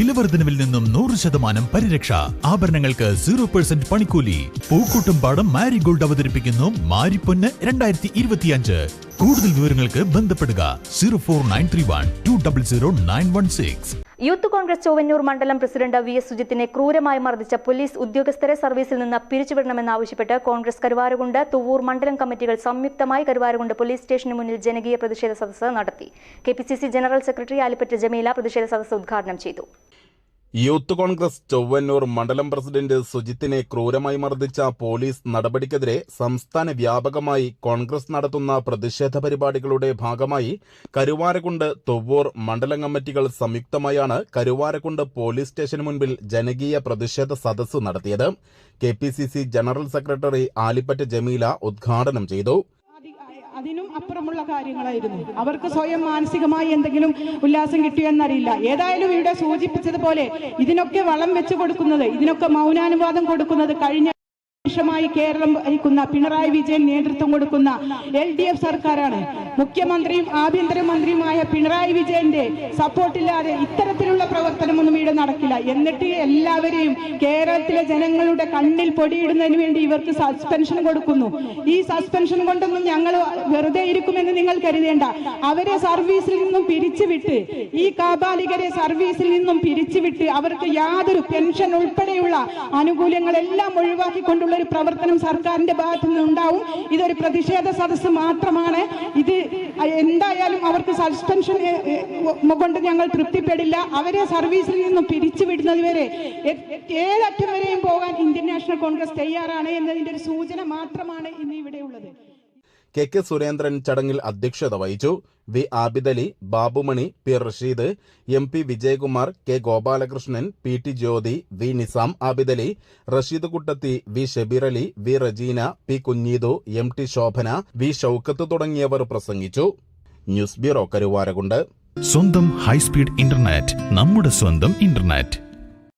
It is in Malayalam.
വിലവർദ്ധനവിൽ നിന്നും നൂറ് ശതമാനം പരിരക്ഷ. ആഭരണങ്ങൾക്ക് സീറോ പെർസെന്റ് പണിക്കൂലി. പൂക്കൂട്ടും പാടം മാരിഗോൾഡ് അവതരിപ്പിക്കുന്നു മാരിപ്പൊന്ന് രണ്ടായിരത്തി ഇരുപത്തിയഞ്ച് കൂടുതൽ വിവരങ്ങൾക്ക് ബന്ധപ്പെടുക zero four nine three one two double zero nine one six. Youth Congress Chowwannur മണ്ഡലം പ്രസിഡന്റ് വി എസ് സുജിത്തിനെ ക്രൂരമായി മർദ്ദിച്ച പോലീസ് ഉദ്യോഗസ്ഥരെ സർവീസിൽ നിന്ന് പിരിച്ചുവിടണമെന്നാവശ്യപ്പെട്ട് കോൺഗ്രസ് കരുവാരകുണ്ട് തുവൂർ മണ്ഡലം കമ്മിറ്റികൾ സംയുക്തമായി കരുവാരകുണ്ട് പോലീസ് സ്റ്റേഷന് മുന്നിൽ ജനകീയ പ്രതിഷേധ സദസ്സ് നടത്തി. K general secretary Alipatta Jameela പ്രതിഷേധ സദസ്സ് ഉദ്ഘാടനം ചെയ്തു. യൂത്ത് കോൺഗ്രസ് ചൊവ്വന്നൂർ മണ്ഡലം പ്രസിഡന്റ് സുജിത്തിനെ ക്രൂരമായി മർദ്ദിച്ച പോലീസ് നടപടിക്കെതിരെ സംസ്ഥാന വ്യാപകമായി കോൺഗ്രസ് നടത്തുന്ന പ്രതിഷേധ പരിപാടികളുടെ ഭാഗമായി കരുവാരക്കുണ്ട് തൊവ്വൂർ മണ്ഡലം കമ്മിറ്റികൾ സംയുക്തമായാണ് കരുവാരക്കുണ്ട് പോലീസ് സ്റ്റേഷന് മുൻപിൽ ജനകീയ പ്രതിഷേധ സദസ്സ് നടത്തിയത്. K general secretary Alipatta Jameela ഉദ്ഘാടനം ചെയ്തു. അതിനും അപ്പുറമുള്ള കാര്യങ്ങളായിരുന്നു. അവർക്ക് സ്വയം മാനസികമായി എന്തെങ്കിലും ഉല്ലാസം കിട്ടിയോ എന്നറിയില്ല. ഏതായാലും ഇവിടെ സൂചിപ്പിച്ചതുപോലെ ഇതിനൊക്കെ വളം വെച്ചു കൊടുക്കുന്നത് ഇതിനൊക്കെ മൗനാനുവാദം കൊടുക്കുന്നത് കഴിഞ്ഞ വർഷമായി കേരളം ഭരിക്കുന്ന പിണറായി വിജയൻ നേതൃത്വം കൊടുക്കുന്ന എൽ ഡി എഫ് സർക്കാരാണ്. മുഖ്യമന്ത്രിയും ആഭ്യന്തരമന്ത്രിയുമായ പിണറായി വിജയന്റെ സപ്പോർട്ടില്ലാതെ ഇത്തരത്തിലുള്ള പ്രവർത്തനമൊന്നും ഇവിടെ നടക്കില്ല. എന്നിട്ട് എല്ലാവരെയും കേരളത്തിലെ ജനങ്ങളുടെ കണ്ണിൽ പൊടിയിടുന്നതിന് വേണ്ടി ഇവർക്ക് സസ്പെൻഷൻ കൊടുക്കുന്നു. ഈ സസ്പെൻഷൻ കൊണ്ടൊന്നും ഞങ്ങൾ വെറുതെ ഇരിക്കുമെന്ന് നിങ്ങൾ കരുതേണ്ട. അവരെ സർവീസിൽ നിന്നും പിരിച്ചുവിട്ട് ഈ കാബാലികരെ സർവീസിൽ നിന്നും പിരിച്ചുവിട്ട് അവർക്ക് യാതൊരു പെൻഷൻ ഉൾപ്പെടെയുള്ള ആനുകൂല്യങ്ങളെല്ലാം ഒഴിവാക്കിക്കൊണ്ടുള്ള ഒരു പ്രവർത്തനം സർക്കാരിന്റെ ഭാഗത്തു നിന്നുണ്ടാവും ഇതൊരു പ്രതിഷേധ സദസ്സ് മാത്രമാണ്. ഇത് എന്തായാലും അവർക്ക് സസ്പെൻഷൻ കൊണ്ട് ഞങ്ങൾ തൃപ്തിപ്പെടില്ല. അവരെ സർവീസിൽ നിന്നും പിരിച്ചുവിടുന്നത് വരെ ഏതറ്റം വരെയും പോകാൻ ഇന്ത്യൻ നാഷണൽ കോൺഗ്രസ് തയ്യാറാണ് എന്നതിന്റെ ഒരു സൂചന മാത്രമാണ് ഇന്ന് ഇവിടെ ഉള്ളത്. കെ കെ സുരേന്ദ്രൻ ചടങ്ങിൽ അധ്യക്ഷത വഹിച്ചു. V Abidali Babumani P Rasheed M P Vijayakumar K Gopalakrishnan P T Jyothi V Nizam Abidali Rasheed Kuttathi V Shabeer Ali V Rajeena P Kunheethu M T Shobhana V Shoukath തുടങ്ങിയവർ പ്രസംഗിച്ചു. News bureau Karuvarakundu. സ്വന്തം ഹൈസ്പീഡ് ഇന്റർനെറ്റ് നമ്മുടെ സ്വന്തം ഇന്റർനെറ്റ്.